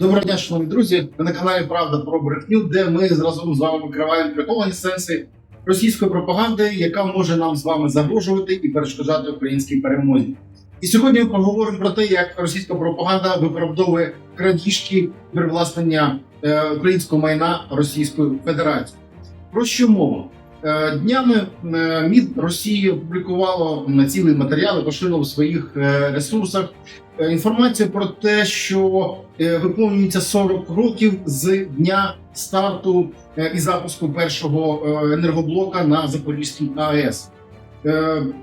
Доброго дня, шановні друзі. Ви на каналі Правда про брехню, де ми разом з вами викриваємо приховані сенси російської пропаганди, яка може нам з вами загрожувати і перешкоджати українській перемозі. І сьогодні ми поговоримо про те, як російська пропаганда виправдовує крадіжки привласнення е, українського майна Російською Федерацією. Про що мова? Е, Днями е, МІД Росії опублікувало цілий матеріал і поширило в своїх е, ресурсах інформацію про те, що виповнюється 40 років з дня старту і запуску першого енергоблока на Запорізькій АЕС.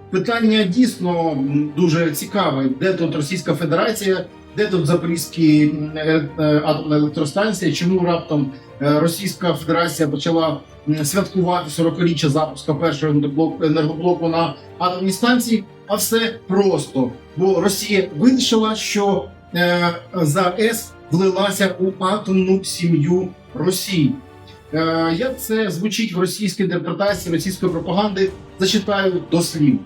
Питання дійсно дуже цікаве. Де тут Російська Федерація, де тут Запорізькі е, е, атомна електростанція? Чому раптом е, Російська Федерація почала святкувати 40-річчя запуску першого енергоблоку- на атомній станції? А все просто, бо Росія вирішила, що е, ЗАЕС влилася у атомну сім'ю Росії. Як це звучить в російській інтерпретації російської пропаганди? Зачитаю до слів.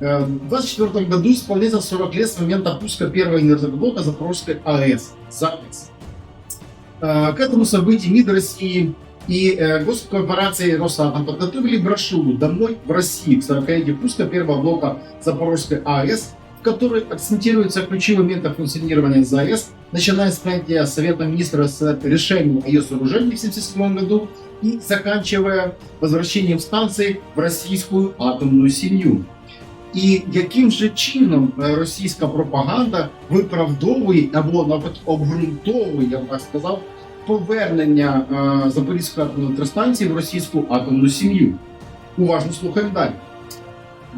Э, В 24 году исполняется 40 лет с момента пуска первого энергоблока Запорожской АЭС. ЗАЭС. Э, К этому событию МИД России и э, госкорпорации Росатом подготовили брошюру «Домой в России» к 40-летию пуска первого блока Запорожской АЭС, в которой акцентируются ключевые моменты функционирования ЗАЭС, начиная с принятия Советом министров СССР решения о ее сооружении в 1977 году и заканчивая возвращением станции в российскую атомную семью. І яким же чином е, російська пропаганда виправдовує або навіть обґрунтовує, я б так сказав, повернення е, Запорізької атомної електростанції в російську атомну сім'ю? Уважно слухаємо далі.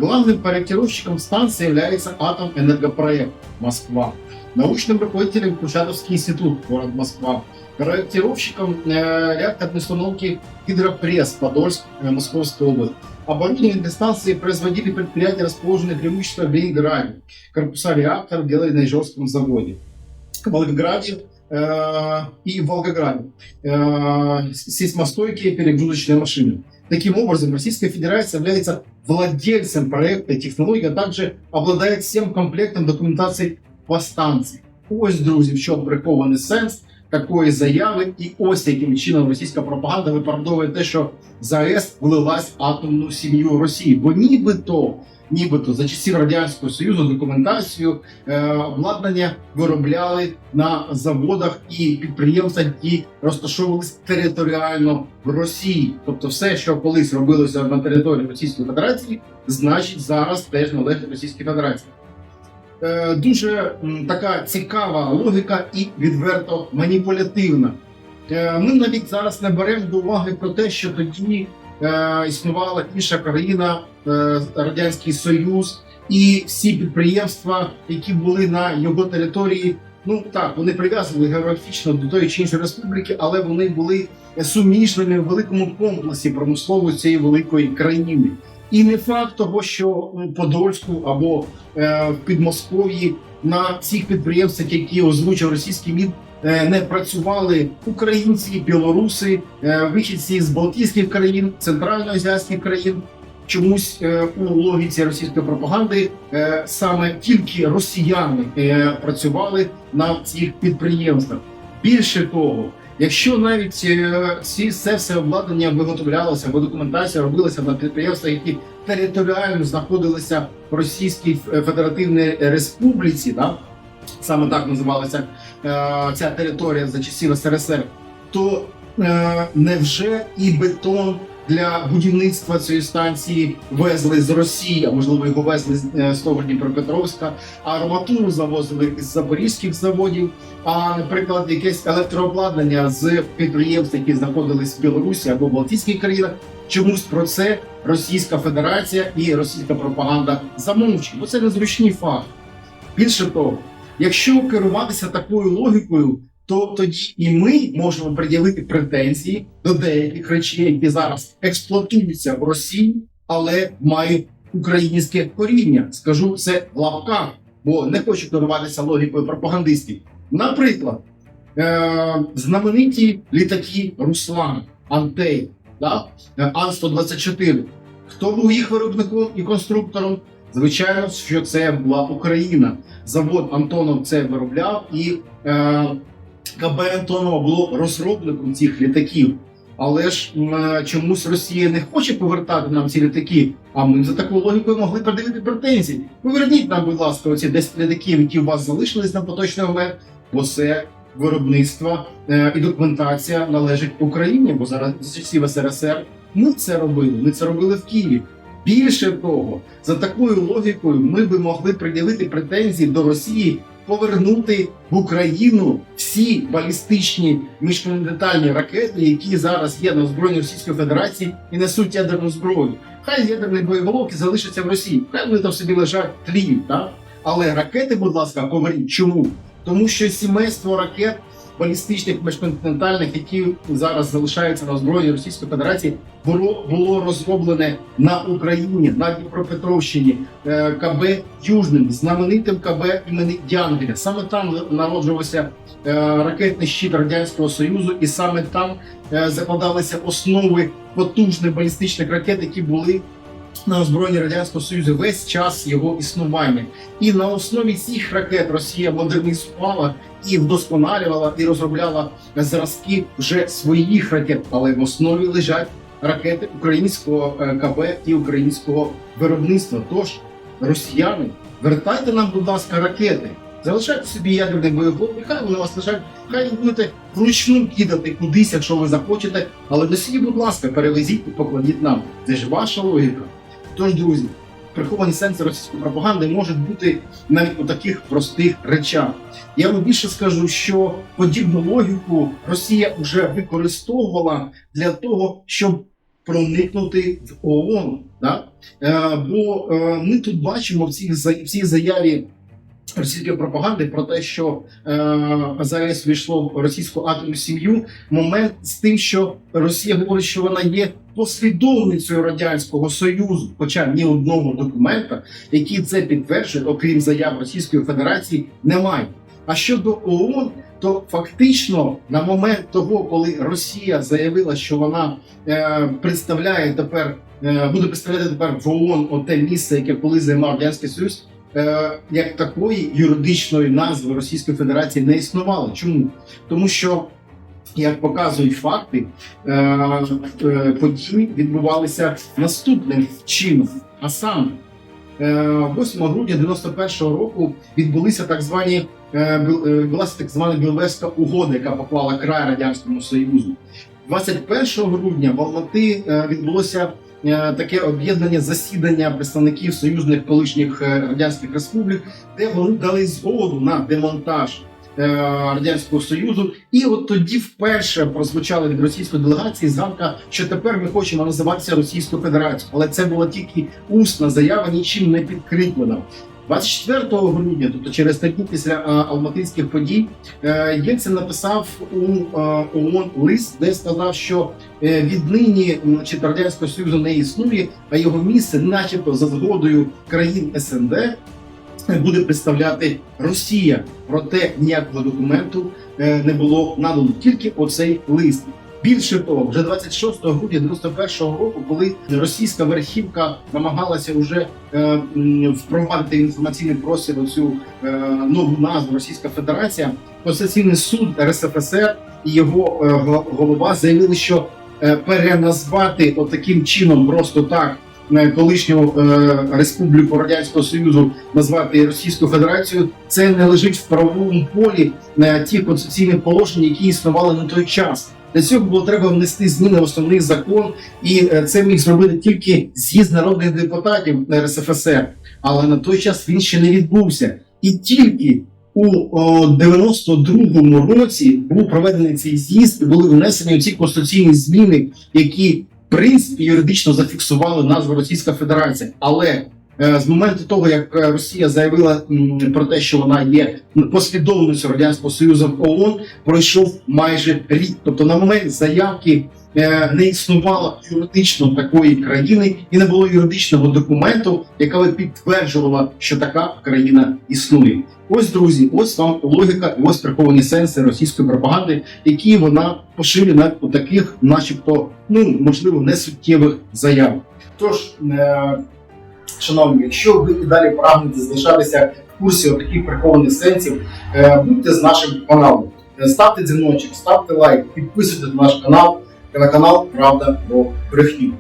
Главным проектировщиком станции является Атомэнергопроект Москва. Научным руководителем Курчатовский институт, город Москва. Проектировщиком э, реакторной установки Гидропресс, Подольск, э, Московская область. Оборудование для станции производили предприятия, расположенные преимущественно в Ленинграде. Корпуса реакторов делали на Ижорском заводе. В Волгограде э, и в Волгограде. Э, сейсмостойкие перегрузочные машины. Таким образом, Российская Федерация является владельцем проекта и технологии, а также обладает всем комплектом документации по станції. Ось, друзі, в чому прихований сенс такої заяви, і ось яким чином російська пропаганда виправдовує те, що ЗАЕС влилась в атомну сім'ю Росії. Бо нібито, нібито за часів Радянського Союзу документацію е, обладнання виробляли на заводах і підприємствах, які розташовувалися територіально в Росії. Тобто, все, що колись робилося на території Російської Федерації, значить зараз теж належить Російській Федерації. Е, Дуже м, така цікава логіка і відверто маніпулятивна. Е, Ми навіть зараз не беремо до уваги про те, що тоді е, існувала інша країна, е, Радянський Союз, і всі підприємства, які були на його території, ну так, вони прив'язані географічно до тої чи іншої республіки, але вони були суміжними в великому комплексі промислової цієї великої країни. І не факт того, що у Подольську або е, в Підмосков'ї на цих підприємствах, які озвучив російський МІД, не працювали українці, білоруси, е, вихідці з Балтійських країн, центральноазіатських країн. Чомусь е, у логіці російської пропаганди е, саме тільки росіяни е, працювали на цих підприємствах. Більше того, якщо навіть е, ці це все обладнання виготовлялося, або документація робилася на підприємствах, які територіально знаходилися в Російській Федеративній Республіці, да? Саме так називалася е, ця територія за часів СРСР, то е, невже і бетон для будівництва цієї станції везли з Росії, а можливо його везли з, е, з того Дніпропетровська, а арматуру завозили з запорізьких заводів, а, наприклад, якесь електрообладнання з підприємств, які знаходились в Білорусі або в Балтійських країнах. Чомусь про це Російська Федерація і російська пропаганда замовчує, бо це незручний факт. Більше того, якщо керуватися такою логікою, то тоді і ми можемо пред'явити претензії до деяких речей, які зараз експлуатуються в Росії, але мають українське коріння. Скажу це в лапках, бо не хочу керуватися логікою пропагандистів. Наприклад, е- знамениті літаки Руслан Антей, да? е, Ан-124. Хто був їх виробником і конструктором? Звичайно, що це була Україна. Завод Антонов це виробляв і е, КБ Антонова було розробником цих літаків. Але ж е, чомусь Росія не хоче повертати нам ці літаки. А ми за такою логікою могли пред'явити претензії. Поверніть нам, будь ласка, оці 10 літаків, які у вас залишились на поточний момент, бо це виробництво е, і документація належить Україні, бо зараз з часів СРСР ми це робили. Ми це робили в Києві. Більше того, за такою логікою, ми би могли пред'явити претензії до Росії повернути в Україну всі балістичні міжконтинентальні ракети, які зараз є на озброєнні Російської Федерації і несуть ядерну зброю. Хай ядерні боєголовки залишаться в Росії, хай вони там собі лежать тліють, так? Але ракети, будь ласка, поверніть. Чому? Тому що сімейство ракет балістичних міжконтинентальних, які зараз залишаються на озброєнні Російської Федерації, було, було розроблене на Україні, на Дніпропетровщині, е, КБ Южним, знаменитим КБ імені Дянгеля. Саме там народжувався е, ракетний щит Радянського Союзу, і саме там е, закладалися основи потужних балістичних ракет, які були на озброєнні Радянського Союзу весь час його існування. І на основі цих ракет Росія модернізувала і вдосконалювала і розробляла зразки вже своїх ракет, але в основі лежать ракети українського е, КБ і українського виробництва. Тож, росіяни, вертайте нам, будь ласка, ракети. Залишайте собі ядерний боєголовки, хай вони вас лежать, хай будете вручну кидати кудись, якщо ви захочете. Але носії, будь ласка, перевезіть і покладіть нам. Це ж ваша логіка. Тож, друзі, приховані сенси російської пропаганди можуть бути навіть у таких простих речах. Я вам більше скажу, що подібну логіку Росія вже використовувала для того, щоб проникнути в ООН. Да? Е, бо е, ми тут бачимо в цій, заяві російської пропаганди про те, що е, АЗС війшло в російську атомну сім'ю, момент з тим, що Росія говорить, що вона є послідовницею радянського союзу, хоча ні одного документа, який це підтверджує, окрім заяв Російської Федерації, немає. А щодо ООН, то фактично на момент того, коли Росія заявила, що вона е, представляє тепер, е, буде представляти тепер в ООН оте місце, яке колись займав радянський союз. Е, як такої юридичної назви Російської Федерації не існувало. Чому? Тому що, як показують факти, е, е, події відбувалися наступним чином. А саме, е, 8 грудня 91-го року відбулися так звані е, е, відбулася так звана Біловезька угода, яка поклала край радянському союзу. 21 грудня в Алмати е, відбулося е, таке об'єднання засідання представників союзних колишніх е, радянських республік, де вони дали згоду на демонтаж е, радянського союзу. І от тоді вперше прозвучала від російської делегації згадка, що тепер ми хочемо називатися Російською Федерацією, але це була тільки усна заява, нічим не підкріплена. 24 грудня, тобто через три дні після е, алматинських подій, е, Єльцин написав у е, ООН лист, де сказав, що віднині значить, радянського союзу не існує, а його місце, начебто, за згодою країн СНД, буде представляти Росія. Проте ніякого документу не було надано, тільки оцей лист. Більше того, вже 26 грудня 91 року, коли російська верхівка намагалася вже е, впровадити інформаційний простір у цю е, нову назву Російська Федерація, Конституційний суд РСФСР і його е, голова заявили, що е, переназвати отаким чином просто так е, колишню е, республіку радянського союзу назвати Російською Федерацією, це не лежить в правовому полі е, тих конституційних положень, які існували на той час. Для цього було треба внести зміни в основний закон, і е, це міг зробити тільки з'їзд народних депутатів РСФСР. Але на той час він ще не відбувся. І тільки у о, 92-му році був проведений цей з'їзд і були внесені ці конституційні зміни, які в принципі юридично зафіксували назву Російська Федерація. Але з моменту того, як е, Росія заявила про те, що вона є послідовницею радянського союзу в ООН, пройшов майже рік. Тобто на момент заявки е, не існувало юридично такої країни і не було юридичного документу, яка би підтверджувала, що така країна існує. Ось друзі, ось вам логіка, ось приховані сенси російської пропаганди, які вона поширює у таких, начебто, ну можливо, несуттєвих заявах. Тож, е, шановні, якщо ви і далі прагнете залишатися в курсі таких прихованих сенсів, е, будьте з нашим каналом. Е, Ставте дзвіночок, ставте лайк, підписуйтесь на наш канал, телеканал Правда про брехню.